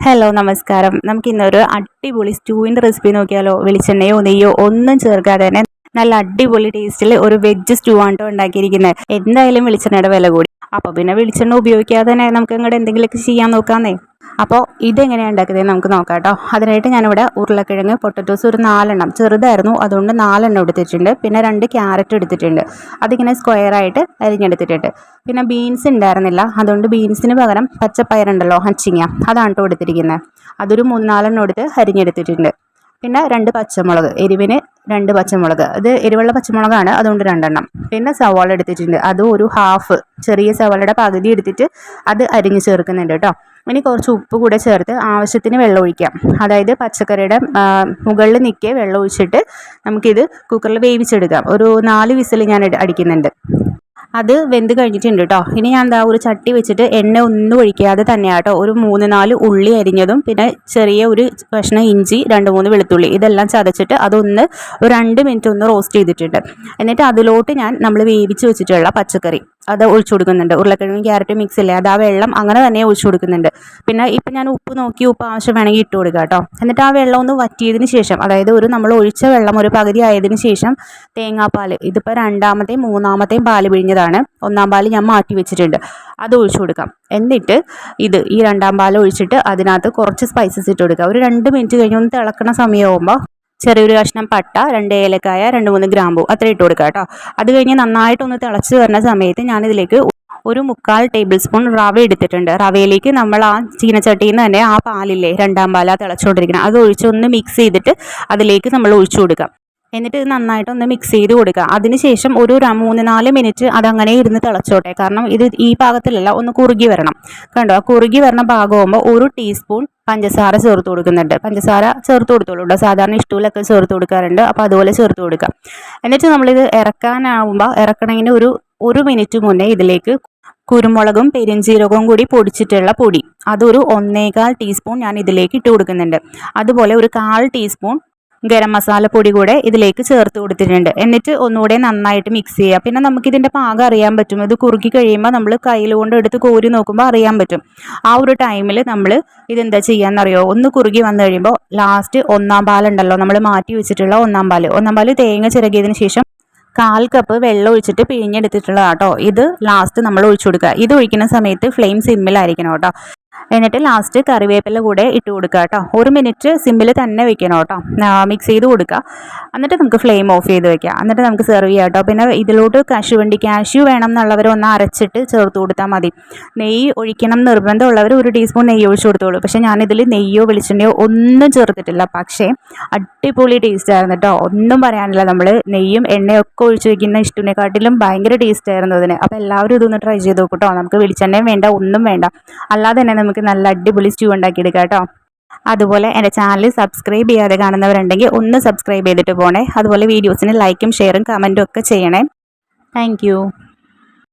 Hello നമസ്കാരം. നമുക്ക് ഇന്നൊരു അടിപൊളി സ്റ്റൂവിന്റെ റെസിപ്പി നോക്കിയാലോ? വെളിച്ചെണ്ണയോ നെയ്യോ ഒന്നും ചേർക്കാതെ തന്നെ നല്ല അടിപൊളി ടേസ്റ്റിൽ ഒരു വെജ് സ്റ്റൂ ആണ് ഉണ്ടാക്കിയിരിക്കുന്നത് എന്തായാലും വെളിച്ചെണ്ണയുടെ വില കൂടി. അപ്പോൾ പിന്നെ വെളിച്ചെണ്ണ ഉപയോഗിക്കാതെ തന്നെ നമുക്ക് അങ്ങോട്ട് എന്തെങ്കിലുമൊക്കെ ചെയ്യാൻ നോക്കാന്നേ. അപ്പോൾ ഇതെങ്ങനെയാണ് ഉണ്ടാക്കിയതെന്ന് നമുക്ക് നോക്കാം കേട്ടോ. അതിനായിട്ട് ഞാനിവിടെ ഉരുളക്കിഴങ്ങ് പൊട്ടറ്റോസ് ഒരു നാലെണ്ണം. ചെറുതായിരുന്നു അതുകൊണ്ട് നാലെണ്ണം എടുത്തിട്ടുണ്ട്. പിന്നെ രണ്ട് ക്യാരറ്റ് എടുത്തിട്ടുണ്ട്. അതിങ്ങനെ സ്ക്വയറായിട്ട് അരിഞ്ഞെടുത്തിട്ടുണ്ട്. പിന്നെ ബീൻസ് ഉണ്ടായിരുന്നില്ല. അതുകൊണ്ട് ബീൻസിന് പകരം പച്ചപ്പയറുണ്ടല്ലോ ഹച്ചിങ്ങ അതാണ് കേട്ടോ എടുത്തിരിക്കുന്നത്. അതൊരു മൂന്നാലെണ്ണം എടുത്ത് അരിഞ്ഞെടുത്തിട്ടുണ്ട്. പിന്നെ രണ്ട് പച്ചമുളക് എരിവിന് രണ്ട് പച്ചമുളക്. ഇത് എരിവുള്ള പച്ചമുളകാണ് അതുകൊണ്ട് രണ്ടെണ്ണം. പിന്നെ സവാള എടുത്തിട്ടുണ്ട്. അതും ഒരു ഹാഫ് ചെറിയ സവാളയുടെ പകുതി എടുത്തിട്ട് അത് അരിഞ്ഞ് ചേർക്കുന്നുണ്ട് കേട്ടോ ഇനി കുറച്ച് ഉപ്പ് കൂടെ ചേർത്ത് ആവശ്യത്തിന് വെള്ളം ഒഴിക്കാം. അതായത് പച്ചക്കറിയുടെ മുകളിൽ നിൽക്കേ വെള്ളം ഒഴിച്ചിട്ട് നമുക്കിത് കുക്കറിൽ വേവിച്ചെടുക്കാം. ഒരു നാല് വിസിൽ ഞാൻ അടിക്കുന്നുണ്ട്. അത് വെന്ത് കഴിഞ്ഞിട്ടുണ്ട് കേട്ടോ ഇനി ഞാൻ എന്താ ഒരു ചട്ടി വെച്ചിട്ട് എണ്ണ ഒന്നും ഒഴിക്കാതെ തന്നെയാട്ടോ ഒരു മൂന്ന് നാല് ഉള്ളി അരിഞ്ഞതും പിന്നെ ചെറിയ ഒരു കഷ്ണം ഇഞ്ചി രണ്ട് മൂന്ന് വെളുത്തുള്ളി ഇതെല്ലാം ചതച്ചിട്ട് അതൊന്ന് ഒരു രണ്ട് മിനിറ്റ് ഒന്ന് റോസ്റ്റ് ചെയ്തിട്ടുണ്ട്. എന്നിട്ട് അതിലോട്ട് ഞാൻ നമ്മൾ വേവിച്ച് വെച്ചിട്ടുള്ള പച്ചക്കറി. അത് ഒഴിച്ചു കൊടുക്കുന്നുണ്ട്. ഉരുളക്കിഴങ്ങും ക്യാരറ്റും മിക്സ് ഇല്ലേ? അത് ആ വെള്ളം അങ്ങനെ തന്നെ ഒഴിച്ചു കൊടുക്കുന്നുണ്ട്. പിന്നെ ഇപ്പം ഞാൻ ഉപ്പ് നോക്കി ഉപ്പ് ആവശ്യം വേണമെങ്കിൽ ഇട്ട് കൊടുക്കുക കേട്ടോ. എന്നിട്ട് ആ വെള്ളം ഒന്ന് വറ്റിയതിന് ശേഷം അതായത് ഒരു നമ്മൾ ഒഴിച്ച വെള്ളം ഒരു പകുതി ആയതിന് ശേഷം തേങ്ങാപ്പാൽ ഇതിപ്പോൾ രണ്ടാമത്തെയും മൂന്നാമത്തെയും പാൽ പിഴിഞ്ഞതാണ്. ഒന്നാം പാൽ ഞാൻ മാറ്റി വെച്ചിട്ടുണ്ട്. അത് ഒഴിച്ചു കൊടുക്കാം. എന്നിട്ട് ഇത് ഈ രണ്ടാം പാൽ ഒഴിച്ചിട്ട് അതിനകത്ത് കുറച്ച് സ്പൈസസ് ഇട്ട് കൊടുക്കുക ഒരു രണ്ട് മിനിറ്റ് കഴിഞ്ഞ് ഒന്ന് തിളക്കണ സമയമാകുമ്പോൾ ചെറിയൊരു കഷ്ണം പട്ട രണ്ട് ഏലക്കായ രണ്ട് മൂന്ന് ഗ്രാമ്പു അത്ര ഇട്ട് കൊടുക്കുക കേട്ടോ. അത് കഴിഞ്ഞ് നന്നായിട്ടൊന്ന് തിളച്ച് വരുന്ന സമയത്ത് ഞാനിതിലേക്ക് ഒരു മുക്കാൽ ടേബിൾ സ്പൂൺ റവ എടുത്തിട്ടുണ്ട്. റവയിലേക്ക് നമ്മൾ ആ ചീനച്ചട്ടിയിൽ നിന്ന് തന്നെ ആ പാലില്ലേ രണ്ടാം പാലാ തിളച്ചുകൊണ്ടിരിക്കണം അത് ഒഴിച്ചൊന്ന് മിക്സ് ചെയ്തിട്ട് അതിലേക്ക് നമ്മൾ ഒഴിച്ചു കൊടുക്കാം. എന്നിട്ട് ഇത് നന്നായിട്ടൊന്ന് മിക്സ് ചെയ്ത് കൊടുക്കുക. അതിനുശേഷം ഒരു മൂന്ന് നാല് മിനിറ്റ് അതങ്ങനെ ഇരുന്ന് തിളച്ചോട്ടെ. കാരണം ഇത് ഈ പാകത്തിലല്ല ഒന്ന് കുറുകി വരണം. കണ്ടോ? ആ കുറുകി വരണ ഭാഗമാകുമ്പോൾ ഒരു ടീസ്പൂൺ പഞ്ചസാര ചേർത്ത് കൊടുക്കുന്നുണ്ട്. പഞ്ചസാര ചേർത്ത് കൊടുത്തോളൂ സാധാരണ ഇഷ്ടൂലൊക്കെ ചേർത്ത് കൊടുക്കാറുണ്ട്. അപ്പോൾ അതുപോലെ ചേർത്ത് കൊടുക്കുക എന്നിട്ട് നമ്മളിത് ഇറക്കാനാവുമ്പോൾ ഇറക്കണതിന് ഒരു ഒരു മിനിറ്റ് മുന്നേ ഇതിലേക്ക് കുരുമുളകും പെരിഞ്ചീരകവും കൂടി പൊടിച്ചിട്ടുള്ള പൊടി. അതൊരു ഒന്നേകാൽ ടീസ്പൂൺ ഞാൻ ഇതിലേക്ക് ഇട്ട് കൊടുക്കുന്നുണ്ട്. അതുപോലെ ഒരു കാൽ ടീസ്പൂൺ ഗരം മസാല പൊടി കൂടെ ഇതിലേക്ക് ചേർത്ത് കൊടുത്തിട്ടുണ്ട്. എന്നിട്ട് ഒന്നുകൂടെ നന്നായിട്ട് മിക്സ് ചെയ്യുക. പിന്നെ നമുക്ക് നമുക്കിതിന്റെ പാകം അറിയാൻ പറ്റും. ഇത് കുറുക്കി കഴിയുമ്പോൾ നമ്മൾ കയ്യിൽ കൊണ്ട് എടുത്ത് കോരി നോക്കുമ്പോൾ അറിയാൻ പറ്റും. ആ ഒരു ടൈമിൽ നമ്മൾ ഇതെന്താ ചെയ്യാന്നറിയോ? ഒന്ന് കുറുകി വന്നു കഴിയുമ്പോൾ ലാസ്റ്റ് ഒന്നാം പാലുണ്ടല്ലോ നമ്മൾ മാറ്റി വെച്ചിട്ടുള്ള ഒന്നാം പാൽ. ഒന്നാം പാൽ തേങ്ങ ചിരകിയതിന് ശേഷം കാൽ കപ്പ് വെള്ളം ഒഴിച്ചിട്ട് പിഴിഞ്ഞെടുത്തിട്ടുള്ളതാണ് കേട്ടോ ഇത് ലാസ്റ്റ് നമ്മൾ ഒഴിച്ചു കൊടുക്കുക. ഇത് ഒഴിക്കുന്ന സമയത്ത് ഫ്ലെയിം സിമ്മിലായിരിക്കണം കേട്ടോ. എന്നിട്ട് ലാസ്റ്റ് കറിവേപ്പില കൂടെ ഇട്ട് കൊടുക്കുക കേട്ടോ. ഒരു മിനിറ്റ് സിമ്മിൽ തന്നെ വെക്കണം കേട്ടോ. മിക്സ് ചെയ്ത് കൊടുക്കുക. എന്നിട്ട് നമുക്ക് ഫ്ലെയിം ഓഫ് ചെയ്ത് വെക്കാം. എന്നിട്ട് നമുക്ക് സെർവ് ചെയ്യാം കേട്ടോ. പിന്നെ ഇതിലോട്ട് കശുവണ്ടി കാഷ്യൂ വേണം എന്നുള്ളവർ ഒന്ന് അരച്ചിട്ട് ചേർത്ത് കൊടുത്താൽ മതി. നെയ്യ് ഒഴിക്കണം നിർബന്ധമുള്ളവർ ഒരു ടീസ്പൂൺ നെയ്യ് ഒഴിച്ച് കൊടുത്തോളൂ പക്ഷേ ഞാനിതിൽ നെയ്യോ വെളിച്ചെണ്ണയോ ഒന്നും ചേർത്തിട്ടില്ല. പക്ഷേ അടിപൊളി ടേസ്റ്റ് ആയിരുന്നു കേട്ടോ. ഒന്നും പറയാനില്ല. നമ്മൾ നെയ്യും എണ്ണയൊക്കെ ഒഴിച്ച് വയ്ക്കുന്ന ഇഷ്ടത്തിനെക്കാട്ടിലും ഭയങ്കര ടേസ്റ്റ് ആയിരുന്നു അതിന്. അപ്പോൾ എല്ലാവരും ഇതൊന്ന് ട്രൈ ചെയ്ത് നോക്കൂട്ടോ നമുക്ക് വെളിച്ചെണ്ണയും വേണ്ട ഒന്നും വേണ്ട. അല്ലാതെ തന്നെ നമുക്ക് നല്ല അടിപൊളി സ്റ്റൂ ഉണ്ടാക്കിയെടുക്കാം കേട്ടോ. അതുപോലെ എന്റെ ചാനൽ സബ്സ്ക്രൈബ് ചെയ്യാതെ കാണുന്നവരുണ്ടെങ്കിൽ ഒന്ന് സബ്സ്ക്രൈബ് ചെയ്തിട്ട് പോണേ. അതുപോലെ വീഡിയോസിന് ലൈക്കും ഷെയറും കമന്റും ഒക്കെ ചെയ്യണേ. താങ്ക്